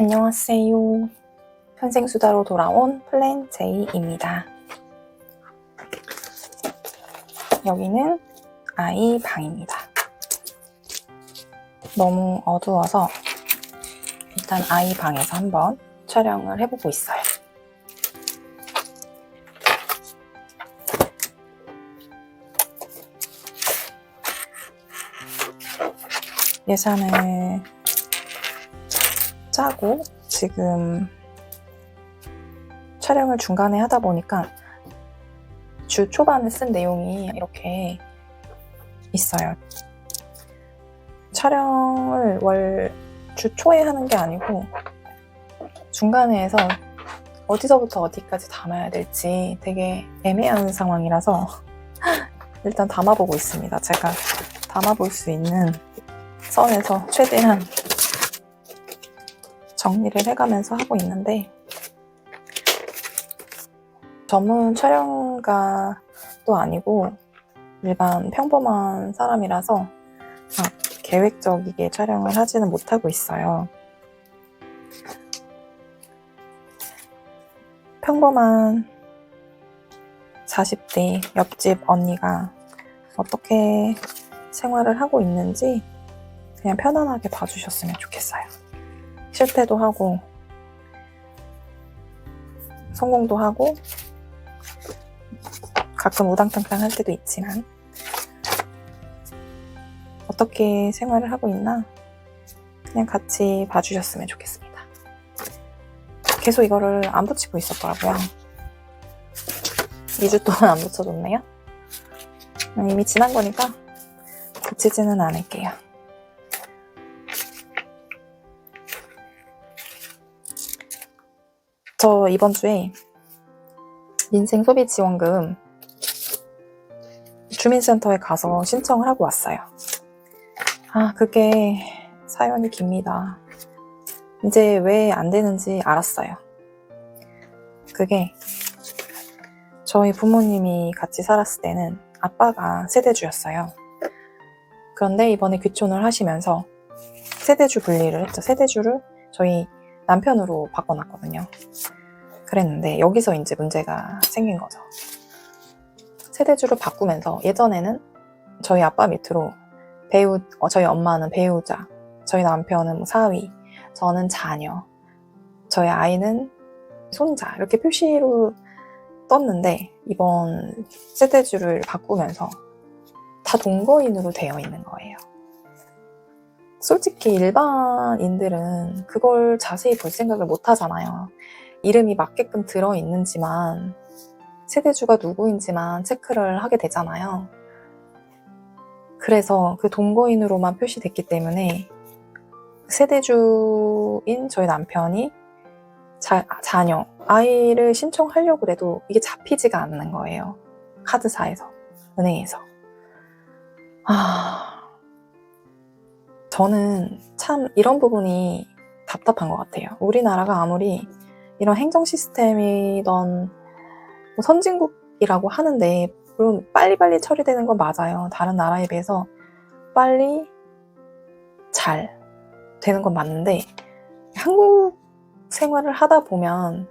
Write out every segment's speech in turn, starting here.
안녕하세요. 현생수다로 돌아온 플랜 제이입니다. 여기는 아이 방입니다. 너무 어두워서 일단 아이 방에서 한번 촬영을 해보고 있어요. 예산을 짜고 지금 촬영을 중간에 하다 보니까 주 초반에 쓴 내용이 이렇게 있어요. 촬영을 월 주 초에 하는 게 아니고 중간에 해서 어디서부터 어디까지 담아야 될지 되게 애매한 상황이라서 일단 담아보고 있습니다. 제가 담아볼 수 있는 선에서 최대한 정리를 해가면서 하고 있는데 전문 촬영가도 아니고 일반 평범한 사람이라서 막 계획적이게 촬영을 하지는 못하고 있어요. 평범한 40대 옆집 언니가 어떻게 생활을 하고 있는지 그냥 편안하게 봐주셨으면 좋겠어요. 실패도 하고, 성공도 하고, 가끔 우당탕탕 할 때도 있지만, 어떻게 생활을 하고 있나, 그냥 같이 봐주셨으면 좋겠습니다. 계속 이거를 안 붙이고 있었더라고요. 2주 동안 안 붙여줬네요. 이미 지난 거니까 붙이지는 않을게요. 저 이번 주에 인생 소비 지원금 주민센터에 가서 신청을 하고 왔어요. 아, 그게 사연이 깁니다. 이제 왜 안 되는지 알았어요. 그게 저희 부모님이 같이 살았을 때는 아빠가 세대주였어요. 그런데 이번에 귀촌을 하시면서 세대주 분리를 했죠. 세대주를 저희 남편으로 바꿔놨거든요. 그랬는데 여기서 이제 문제가 생긴 거죠. 세대주를 바꾸면서 예전에는 저희 아빠 밑으로 배우, 어, 저희 엄마는 배우자, 저희 남편은 뭐 사위, 저는 자녀, 저희 아이는 손자 이렇게 표시로 떴는데 이번 세대주를 바꾸면서 다 동거인으로 되어 있는 거예요. 솔직히 일반인들은 그걸 자세히 볼 생각을 못 하잖아요. 이름이 맞게끔 들어있는지만 세대주가 누구인지만 체크를 하게 되잖아요. 그래서 그 동거인으로만 표시됐기 때문에 세대주인 저희 남편이 자, 자녀, 아이를 신청하려고 해도 이게 잡히지가 않는 거예요. 카드사에서, 은행에서. 아, 저는 참 이런 부분이 답답한 것 같아요. 우리나라가 아무리 이런 행정 시스템이던 뭐 선진국이라고 하는데 물론 빨리빨리 처리되는 건 맞아요. 다른 나라에 비해서 빨리 잘 되는 건 맞는데 한국 생활을 하다 보면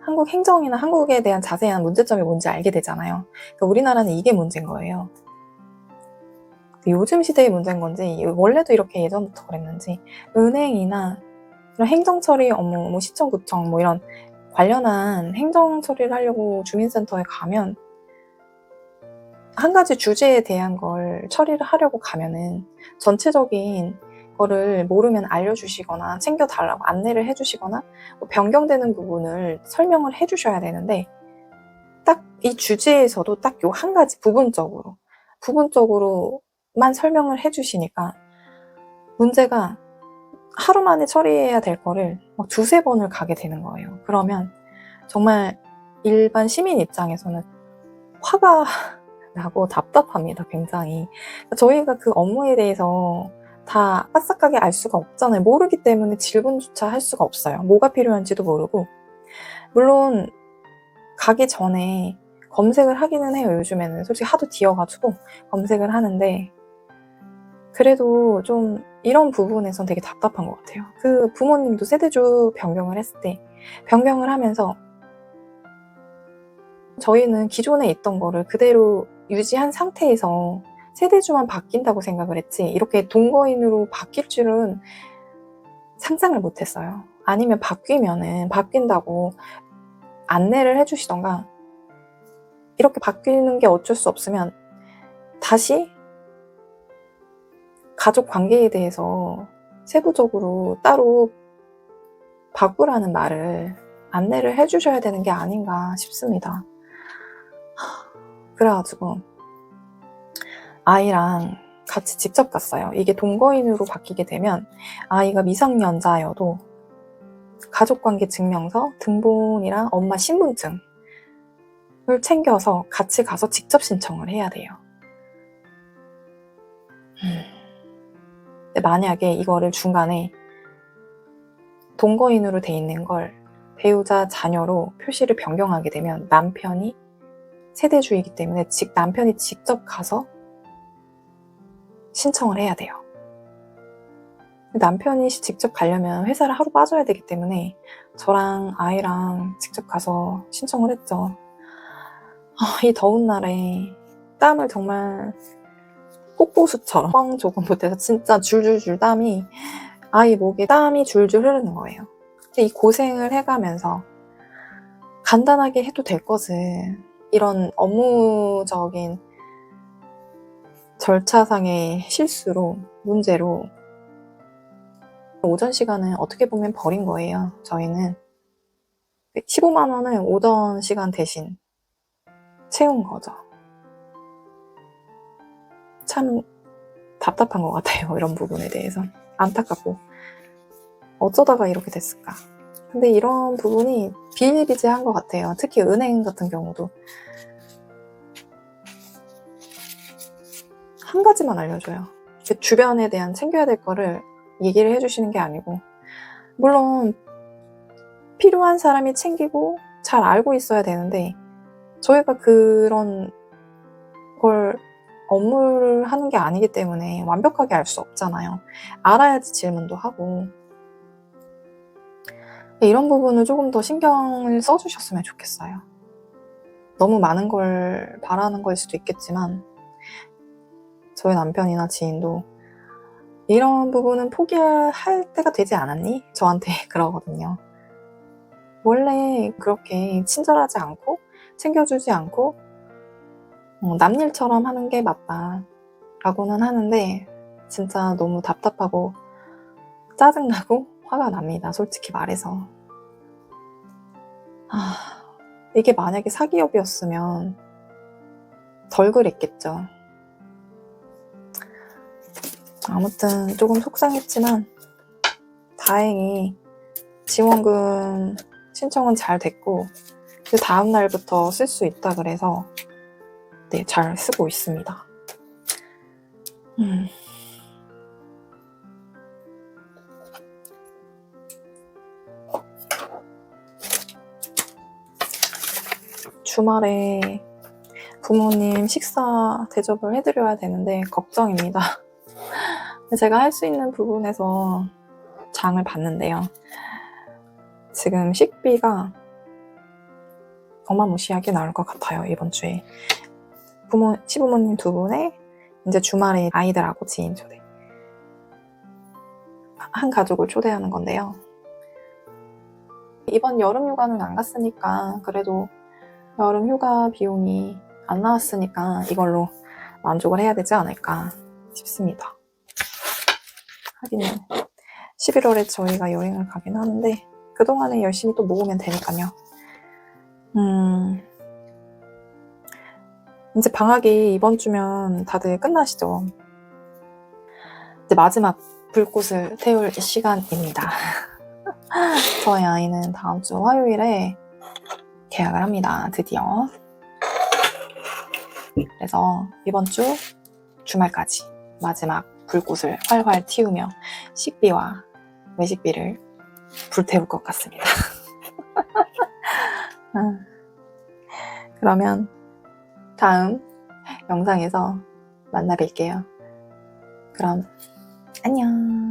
한국 행정이나 한국에 대한 자세한 문제점이 뭔지 알게 되잖아요. 그러니까 우리나라는 이게 문제인 거예요. 요즘 시대의 문제인 건지 원래도 이렇게 예전부터 그랬는지 은행이나 이런 행정 처리 업무, 뭐 시청, 구청 뭐 이런 관련한 행정 처리를 하려고 주민센터에 가면 한 가지 주제에 대한 걸 처리를 하려고 가면은 전체적인 거를 모르면 알려주시거나 챙겨달라고 안내를 해주시거나 뭐 변경되는 부분을 설명을 해주셔야 되는데 딱 이 주제에서도 딱 요 한 가지 부분적으로 부분적으로 만 설명을 해주시니까 문제가 하루 만에 처리해야 될 거를 막 두세 번을 가게 되는 거예요. 그러면 정말 일반 시민 입장에서는 화가 나고 답답합니다, 굉장히. 저희가 그 업무에 대해서 다 빠삭하게 알 수가 없잖아요. 모르기 때문에 질문조차 할 수가 없어요. 뭐가 필요한지도 모르고. 물론, 가기 전에 검색을 하기는 해요, 요즘에는. 솔직히 하도 뒤어가지고 검색을 하는데, 그래도 좀 이런 부분에선 되게 답답한 것 같아요. 그 부모님도 세대주 변경을 했을 때 변경을 하면서 저희는 기존에 있던 거를 그대로 유지한 상태에서 세대주만 바뀐다고 생각을 했지 이렇게 동거인으로 바뀔 줄은 상상을 못했어요. 아니면 바뀌면은 바뀐다고 안내를 해주시던가 이렇게 바뀌는 게 어쩔 수 없으면 다시 가족 관계에 대해서 세부적으로 따로 바꾸라는 말을 안내를 해주셔야 되는 게 아닌가 싶습니다. 그래가지고 아이랑 같이 직접 갔어요. 이게 동거인으로 바뀌게 되면 아이가 미성년자여도 가족관계 증명서, 등본이랑 엄마 신분증을 챙겨서 같이 가서 직접 신청을 해야 돼요. 근데 만약에 이거를 중간에 동거인으로 돼 있는 걸 배우자 자녀로 표시를 변경하게 되면 남편이 세대주이기 때문에 직, 남편이 직접 가서 신청을 해야 돼요. 남편이 직접 가려면 회사를 하루 빠져야 되기 때문에 저랑 아이랑 직접 가서 신청을 했죠. 아, 이 더운 날에 땀을 정말 폭포수처럼 뻥 조금 못해서 진짜 줄줄줄 땀이 아이 목에 땀이 줄줄 흐르는 거예요. 이 고생을 해가면서 간단하게 해도 될 것을 이런 업무적인 절차상의 실수로 문제로 오전 시간은 어떻게 보면 버린 거예요. 저희는 15만 원을 오전 시간 대신 채운 거죠. 참 답답한 것 같아요. 이런 부분에 대해서. 안타깝고. 어쩌다가 이렇게 됐을까. 근데 이런 부분이 비일비재한 것 같아요. 특히 은행 같은 경우도. 한 가지만 알려줘요. 그 주변에 대한 챙겨야 될 거를 얘기를 해주시는 게 아니고, 물론 필요한 사람이 챙기고 잘 알고 있어야 되는데, 저희가 그런 걸 업무를 하는 게 아니기 때문에 완벽하게 알 수 없잖아요. 알아야지 질문도 하고. 이런 부분을 조금 더 신경을 써주셨으면 좋겠어요. 너무 많은 걸 바라는 거일 수도 있겠지만, 저희 남편이나 지인도 이런 부분은 포기할 때가 되지 않았니? 저한테 그러거든요. 원래 그렇게 친절하지 않고 챙겨주지 않고 어, 남일처럼 하는 게 맞다 라고는 하는데 진짜 너무 답답하고 짜증나고 화가 납니다. 솔직히 말해서. 아, 이게 만약에 사기업이었으면 덜 그랬겠죠. 아무튼 조금 속상했지만 다행히 지원금 신청은 잘 됐고 그 다음 날부터 쓸 수 있다 그래서 네, 잘 쓰고 있습니다. 음. 주말에 부모님 식사 대접을 해드려야 되는데 걱정입니다. 제가 할 수 있는 부분에서 장을 봤는데요. 지금 식비가 어마무시하게 나올 것 같아요, 이번 주에. 부모, 시부모님 두 분에 이제 주말에 아이들하고 지인 초대. 한 가족을 초대하는 건데요. 이번 여름 휴가는 안 갔으니까 그래도 여름 휴가 비용이 안 나왔으니까 이걸로 만족을 해야 되지 않을까 싶습니다. 하기는 11월에 저희가 여행을 가긴 하는데 그동안에 열심히 또 모으면 되니까요. 음, 이제 방학이 이번 주면 다들 끝나시죠. 이제 마지막 불꽃을 태울 시간입니다. 저희 아이는 다음 주 화요일에 계약을 합니다. 드디어. 그래서 이번 주 주말까지 마지막 불꽃을 활활 튀우며 식비와 외식비를 불태울 것 같습니다. 아, 그러면 다음 영상에서 만나 뵐게요. 그럼 안녕.